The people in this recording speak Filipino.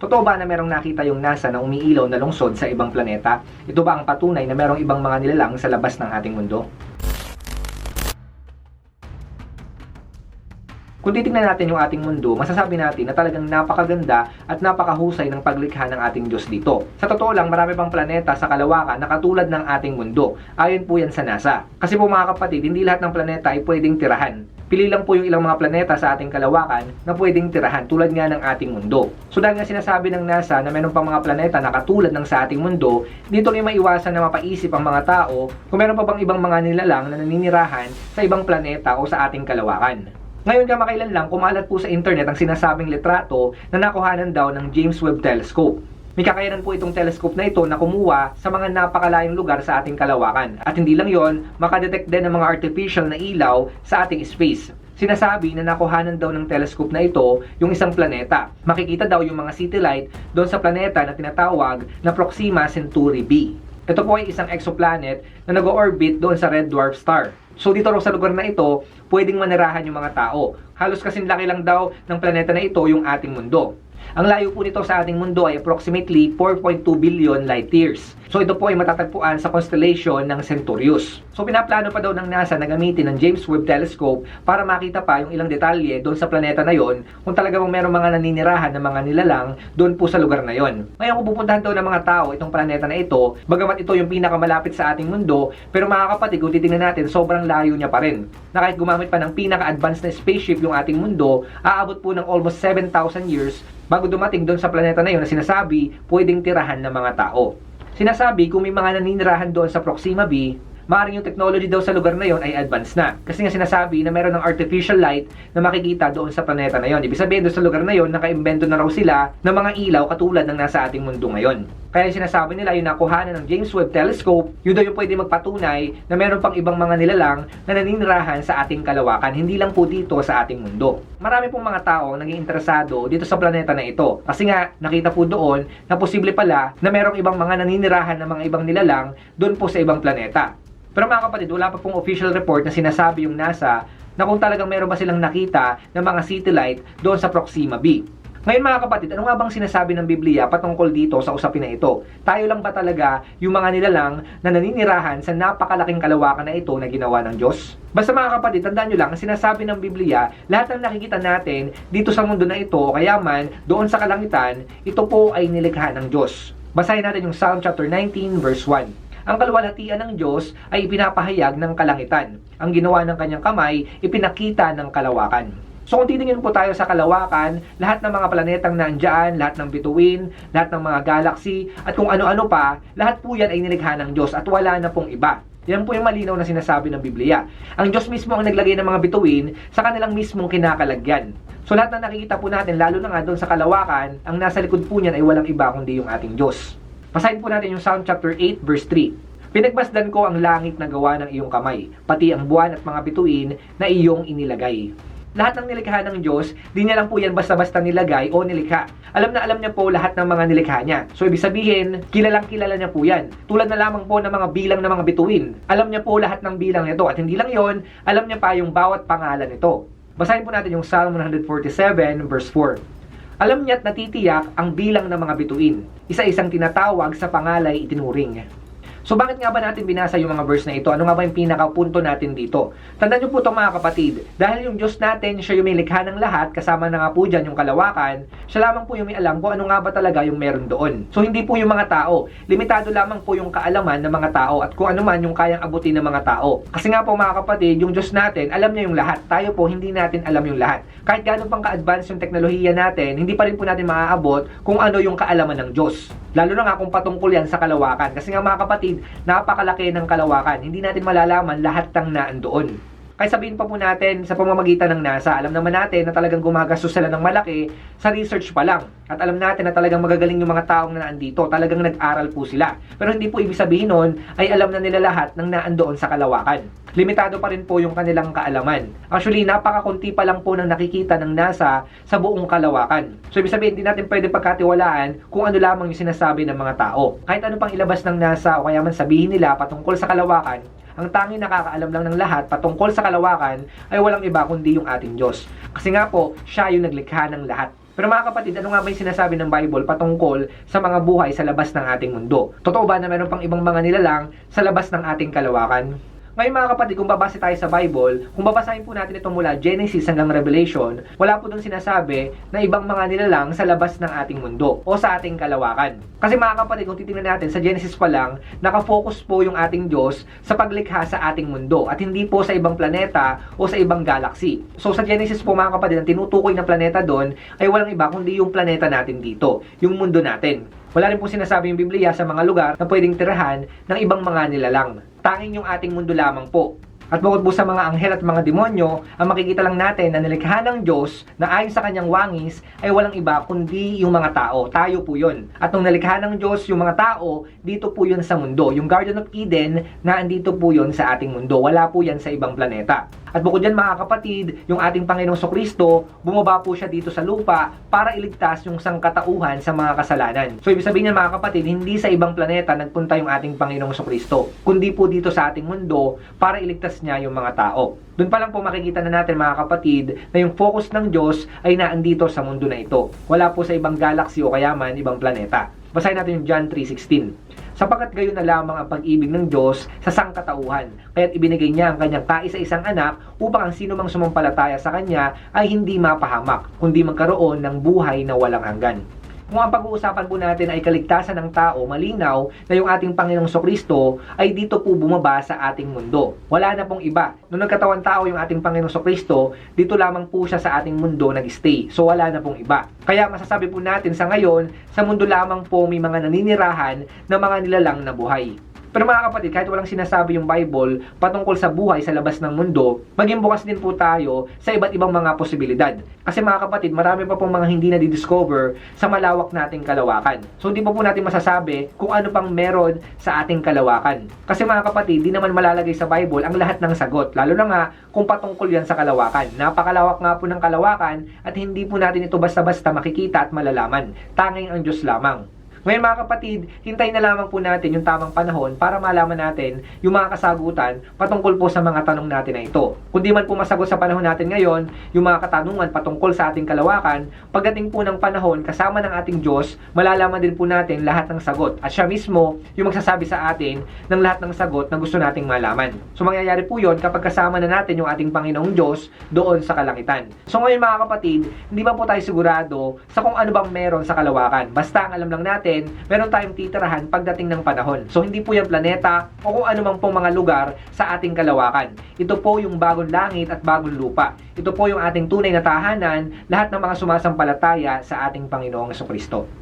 Totoo ba na merong nakita yung NASA na umiilaw na lungsod sa ibang planeta? Ito ba ang patunay na merong ibang mga nilalang sa labas ng ating mundo? Kung titingnan natin yung ating mundo, masasabi natin na talagang napakaganda at napakahusay ng paglikha ng ating Diyos dito. Sa totoo lang, marami pang planeta sa kalawakan na katulad ng ating mundo. Ayon po yan sa NASA. Kasi po mga kapatid, hindi lahat ng planeta ay pwedeng tirahan. Pili lang po yung ilang mga planeta sa ating kalawakan na pwedeng tirahan tulad nga ng ating mundo. So dahil nga sinasabi ng NASA na meron pang mga planeta na katulad ng sa ating mundo, dito rin maiwasan na mapaisip ang mga tao kung meron pa bang ibang mga nilalang na naninirahan sa ibang planeta o sa ating kalawakan. Ngayon kamakailan lang, kumalat po sa internet ang sinasabing litrato na nakuhanan daw ng James Webb Telescope. May kakayanan po itong telescope na ito na kumuha sa mga napakalayong lugar sa ating kalawakan. At hindi lang yon, makadetect din ng mga artificial na ilaw sa ating space. Sinasabi na nakuhanan daw ng telescope na ito yung isang planeta. Makikita daw yung mga city light doon sa planeta na tinatawag na Proxima Centauri b. Ito po ay isang exoplanet na nag-orbit doon sa red dwarf star. So dito raw sa lugar na ito, pwedeng manirahan yung mga tao. Halos kasing laki lang daw ng planeta na ito yung ating mundo. Ang layo po nito sa ating mundo ay approximately 4.2 billion light years. So ito po ay matatagpuan sa constellation ng Centaurus. So pinaplano pa daw ng NASA na gamitin ng James Webb Telescope para makita pa yung ilang detalye doon sa planeta na yon kung talaga bang merong mga naninirahan ng mga nilalang doon po sa lugar na yon. Ngayon kung pupuntahan daw ng mga tao itong planeta na ito, bagamat ito yung pinakamalapit sa ating mundo, pero mga kapatid kung titingnan natin sobrang layo niya pa rin. Na kahit gumamit pa ng pinaka-advanced na spaceship yung ating mundo, aabot po ng almost 7,000 years bago dumating doon sa planeta na yun na sinasabi pwedeng tirahan ng mga tao. Sinasabi kung may mga naninirahan doon sa Proxima B, maaaring yung technology daw sa lugar na yon ay advanced na. Kasi nga sinasabi na meron ng artificial light na makikita doon sa planeta na yon. Ibig sabihin doon sa lugar na yon, nakaimbento na raw sila ng mga ilaw katulad ng nasa ating mundo ngayon. Kaya sinasabi nila yung nakuhanan ng James Webb Telescope, yun daw yung pwede magpatunay na meron pang ibang mga nilalang na naninirahan sa ating kalawakan, hindi lang po dito sa ating mundo. Marami pong mga tao naging interesado dito sa planeta na ito. Kasi nga, nakita po doon na posible pala na merong ibang mga naninirahan ng mga ibang nilalang doon po sa ibang planeta. Pero mga kapatid, wala pa pong official report na sinasabi yung NASA na kung talagang meron ba silang nakita ng mga city light doon sa Proxima B. Ngayon mga kapatid, ano nga bang sinasabi ng Biblia patungkol dito sa usapin na ito? Tayo lang ba talaga yung mga nilalang na naninirahan sa napakalaking kalawakan na ito na ginawa ng Diyos? Basta mga kapatid, tandaan nyo lang, ang sinasabi ng Biblia, lahat ng nakikita natin dito sa mundo na ito, o kaya man doon sa kalangitan, ito po ay nilikha ng Diyos. Basahin natin yung Psalm chapter 19 verse 1. Ang kalwalhatian ng Diyos ay ipinapahayag ng kalangitan. Ang ginawa ng kanyang kamay, ipinakita ng kalawakan. So kung titingin po tayo sa kalawakan, lahat ng mga planetang nandyan, lahat ng bituin, lahat ng mga galaxy, at kung ano-ano pa, lahat po yan ay nilikha ng Diyos at wala na pong iba. Yan po yung malinaw na sinasabi ng Biblia. Ang Diyos mismo ang naglagay ng mga bituin sa kanilang mismong kinakalagyan. So lahat na nakikita po natin, lalo na nga doon sa kalawakan, ang nasa likod po niyan ay walang iba kundi yung ating Diyos. Basahin po natin yung Psalm chapter 8 verse 3. Pinagmasdan ko ang langit na gawa ng iyong kamay, pati ang buwan at mga bituin na iyong inilagay. Lahat ng nilikha ng Diyos, di niya lang po yan basta-basta nilagay o nilikha. Alam na alam niya po lahat ng mga nilikha niya. So ibig sabihin, kilalang kilala niya po yan. Tulad na lamang po ng mga bilang ng mga bituin. Alam niya po lahat ng bilang nito. At hindi lang yon, alam niya pa yung bawat pangalan nito. Basahin po natin yung Psalm 147 verse 4. Alam niya at natitiyak ang bilang ng mga bituin. Isa-isang tinatawag sa pangalay itinuring. So bakit nga ba natin binasa yung mga verse na ito? Ano nga ba yung pinakapunto natin dito? Tandaan niyo po ito mga kapatid, dahil yung Diyos natin, siya yung may likha ng lahat, kasama na nga po dyan yung kalawakan, siya lamang po yung may alam kung ano nga ba talaga yung meron doon. So hindi po yung mga tao, limitado lamang po yung kaalaman ng mga tao at kung ano man yung kayang abutin ng mga tao. Kasi nga po mga kapatid, yung Diyos natin, alam niya yung lahat. Tayo po, hindi natin alam yung lahat. Kahit gano'n pang ka-advance yung teknolohiya natin, hindi pa rin po natin maaabot kung ano yung kaalaman ng Diyos. Lalo na nga kung patungkol yan sa kalawakan. Kasi nga mga kapatid, napakalaki ng kalawakan. Hindi natin malalaman lahat ng naan doon. Kaya sabihin pa po natin sa pamamagitan ng NASA, alam naman natin na talagang gumagastos sila ng malaki sa research pa lang. At alam natin na talagang magagaling yung mga taong na naandito, talagang nag-aral po sila. Pero hindi po ibig sabihin nun ay alam na nila lahat ng naandoon sa kalawakan. Limitado pa rin po yung kanilang kaalaman. Actually, napakakunti pa lang po ng nakikita ng NASA sa buong kalawakan. So ibig sabihin, hindi natin pwede pagkatiwalaan kung ano lamang yung sinasabi ng mga tao. Kahit ano pang ilabas ng NASA o kaya man sabihin nila patungkol sa kalawakan, ang tanging nakakaalam lang ng lahat patungkol sa kalawakan ay walang iba kundi yung ating Diyos. Kasi nga po, siya yung naglikha ng lahat. Pero mga kapatid, ano nga ba yung sinasabi ng Bible patungkol sa mga buhay sa labas ng ating mundo? Totoo ba na meron pang ibang mga nilalang sa labas ng ating kalawakan? Ngayon mga kapatid, kung babase tayo sa Bible, kung babasahin po natin ito mula Genesis hanggang Revelation, wala po doon sinasabi na ibang mga nilalang sa labas ng ating mundo o sa ating kalawakan. Kasi mga kapatid, kung titingnan natin sa Genesis pa lang, nakafocus po yung ating Diyos sa paglikha sa ating mundo at hindi po sa ibang planeta o sa ibang galaxy. So sa Genesis po mga kapatid, ang tinutukoy na planeta doon ay walang iba kundi yung planeta natin dito, yung mundo natin. Wala rin po sinasabi yung Biblia sa mga lugar na pwedeng tirahan ng ibang mga nilalang. Tanging yung ating mundo lamang po. At bukod po sa mga anghel at mga demonyo, ang makikita lang natin na nilikha ng Diyos na ayon sa kanyang wangis ay walang iba kundi yung mga tao. Tayo po yun. At nung nalikha ng Diyos yung mga tao, dito po yun sa mundo. Yung Garden of Eden, na andito po yun sa ating mundo. Wala po yan sa ibang planeta. At bukod dyan mga kapatid, yung ating Panginoong Sokristo, bumaba po siya dito sa lupa para iligtas yung sangkatauhan sa mga kasalanan. So ibig sabihin niyan mga kapatid, hindi sa ibang planeta nagpunta yung ating Panginoong Sokristo, kundi po dito sa ating mundo para iligtas niya yung mga tao. Doon pa lang po makikita na natin mga kapatid na yung focus ng Diyos ay naandito sa mundo na ito. Wala po sa ibang galaxy o kaya man ibang planeta. Basahin natin yung John 3.16 sapagkat gayon na lamang ang pag-ibig ng Diyos sa sangkatauhan. Kaya't ibinigay niya ang kanyang kaisa-isang anak upang ang sino mang sumampalataya sa kanya ay hindi mapahamak, kundi magkaroon ng buhay na walang hanggan. Kung ang pag-uusapan po natin ay kaligtasan ng tao, malinaw na yung ating Panginoong Sokristo ay dito po bumaba sa ating mundo. Wala na pong iba. Nung nagkatawan tao yung ating Panginoong Sokristo, dito lamang po siya sa ating mundo nag-stay. So wala na pong iba. Kaya masasabi po natin sa ngayon, sa mundo lamang po may mga naninirahan na mga nilalang na buhay. Pero mga kapatid, kahit walang sinasabi yung Bible patungkol sa buhay sa labas ng mundo, maging bukas din po tayo sa iba't ibang mga posibilidad. Kasi mga kapatid, marami pa pong mga hindi na discover sa malawak nating kalawakan. So hindi pa po natin masasabi kung ano pang meron sa ating kalawakan. Kasi mga kapatid, di naman malalagay sa Bible ang lahat ng sagot. Lalo na nga kung patungkol yan sa kalawakan. Napakalawak nga po ng kalawakan at hindi po natin ito basta-basta makikita at malalaman. Tanging ang Diyos lamang. Ngayon mga kapatid, hintayin na lamang po natin yung tamang panahon para malaman natin yung mga kasagutan patungkol po sa mga tanong natin na ito. Kung di man po masagot sa panahon natin ngayon, yung mga katanungan patungkol sa ating kalawakan, pagdating po ng panahon kasama ng ating Diyos, malalaman din po natin lahat ng sagot. At siya mismo yung magsasabi sa atin ng lahat ng sagot na gusto nating malaman. So mangyayari po yon kapag kasama na natin yung ating Panginoong Diyos doon sa kalangitan. So ngayon mga kapatid, hindi pa po tayo sigurado sa kung ano bang meron sa kalawakan. Basta ang alam lang natin, natin, meron tayong titirahan pagdating ng panahon. So hindi po yung planeta o kung man pong mga lugar sa ating kalawakan. Ito po yung bagong langit at bagong lupa. Ito po yung ating tunay na tahanan, lahat ng mga sumasampalataya sa ating Panginoong Kristo.